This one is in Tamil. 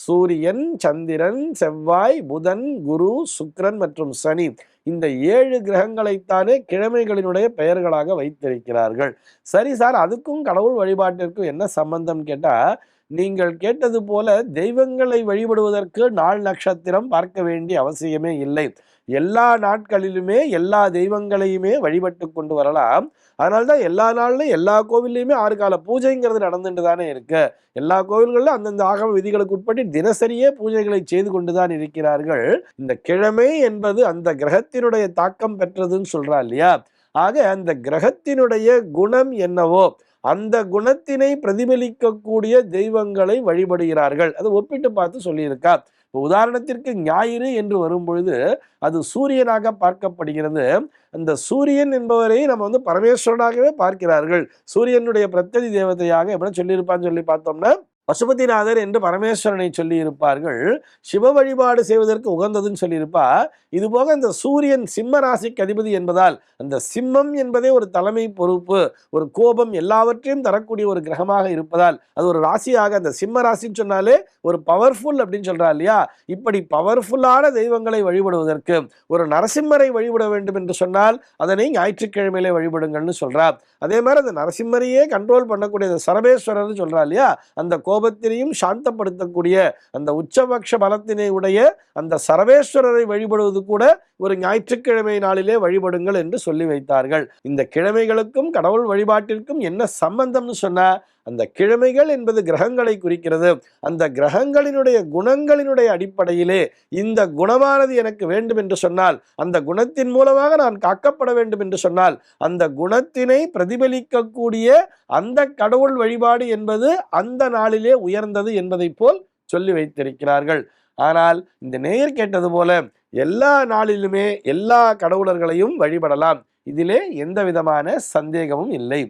சூரியன் சந்திரன் செவ்வாய் புதன் குரு சுக்ரன் மற்றும் சனி இந்த ஏழு கிரகங்களைத்தானே கிழமைகளினுடைய பெயர்களாக வைத்திருக்கிறார்கள். சரி சார் அதுக்கும் கடவுள் வழிபாட்டிற்கும் என்ன சம்பந்தம் கேட்டா நீங்கள் கேட்டது போல தெய்வங்களை வழிபடுவதற்கு நாள் நட்சத்திரம் பார்க்க வேண்டிய அவசியமே இல்லை. எல்லா நாட்களிலுமே எல்லா தெய்வங்களையுமே வழிபட்டு கொண்டு வரலாம். அதனால்தான் எல்லா நாள்லையும் எல்லா கோவில்லையுமே ஆறு கால பூஜைங்கிறது நடந்துட்டு தானே இருக்கு. எல்லா கோவில்களிலும் அந்தந்த ஆகம விதிகளுக்கு உட்பட்டு தினசரியே பூஜைகளை செய்து கொண்டுதான் இருக்கிறார்கள். இந்த கிழமை என்பது அந்த கிரகத்தினுடைய தாக்கம் பெற்றதுன்னு சொல்றா இல்லையா? ஆக அந்த கிரகத்தினுடைய குணம் என்னவோ அந்த குணத்தினை பிரதிபலிக்கக்கூடிய தெய்வங்களை வழிபடுகிறார்கள். அதை ஒப்பிட்டு பார்த்து சொல்லியிருக்கா. இப்போ உதாரணத்திற்கு ஞாயிறு என்று வரும் பொழுது அது சூரியனாக பார்க்கப்படுகிறது. அந்த சூரியன் என்பவரை நம்ம வந்து பரமேஸ்வரனாகவே பார்க்கிறார்கள். சூரியனுடைய பிரத்யதி தேவதையாக எப்படி சொல்லியிருப்பான்னு சொல்லி பார்த்தோம்னா பசுபதிநாதர் என்று பரமேஸ்வரனை சொல்லி இருப்பார்கள் சிவ வழிபாடு செய்வதற்கு உகந்ததுன்னு சொல்லியிருப்பா இது போக இந்த சூரியன் சிம்ம ராசிக்கு அதிபதி என்பதால் அந்த சிம்மம் என்பதே ஒரு தலைமை பொறுப்பு ஒரு கோபம் எல்லாவற்றையும் தரக்கூடிய ஒரு கிரகமாக இருப்பதால் அது ஒரு ராசியாக அந்த சிம்ம ராசின்னு சொன்னாலே ஒரு பவர்ஃபுல் அப்படின்னு சொல்கிறா இல்லையா? இப்படி பவர்ஃபுல்லான தெய்வங்களை வழிபடுவதற்கு ஒரு நரசிம்மரை வழிபட வேண்டும் என்று சொன்னால் அதனை ஞாயிற்றுக்கிழமையிலே வழிபடுங்கள்னு சொல்கிறார் அதே மாதிரி அந்த நரசிம்மரையே கண்ட்ரோல் பண்ணக்கூடிய சரபேஸ்வரர்னு சொல்கிறா இல்லையா? அந்த கோபத்தினையும் சாந்தப்படுத்தக்கூடிய அந்த உச்சபக்ஷ பலத்தினை உடைய அந்த சரவேஸ்வரரை வழிபடுவது கூட ஒரு ஞாயிற்றுக்கிழமை நாளிலே வழிபடுங்கள் என்று சொல்லி வைத்தார்கள். இந்த கிழமைகளுக்கும் கடவுள் வழிபாட்டிற்கும் என்ன சம்பந்தம்னு சொன்னா அந்த கிழமைகள் என்பது கிரகங்களை குறிக்கிறது. அந்த கிரகங்களினுடைய குணங்களினுடைய அடிப்படையிலே இந்த குணமானது எனக்கு வேண்டும் என்று சொன்னால் அந்த குணத்தின் மூலமாக நான் காக்கப்பட வேண்டும் என்று சொன்னால் அந்த குணத்தினை பிரதிபலிக்கக்கூடிய அந்த கடவுள் வழிபாடு என்பது அந்த நாளிலே உயர்ந்தது என்பதைப் போல் சொல்லி வைத்திருக்கிறார்கள். ஆனால் இந்த நேயர் கேட்டது போல எல்லா நாளிலுமே எல்லா கடவுளர்களையும் வழிபடலாம். இதிலே எந்த விதமான சந்தேகமும் இல்லை.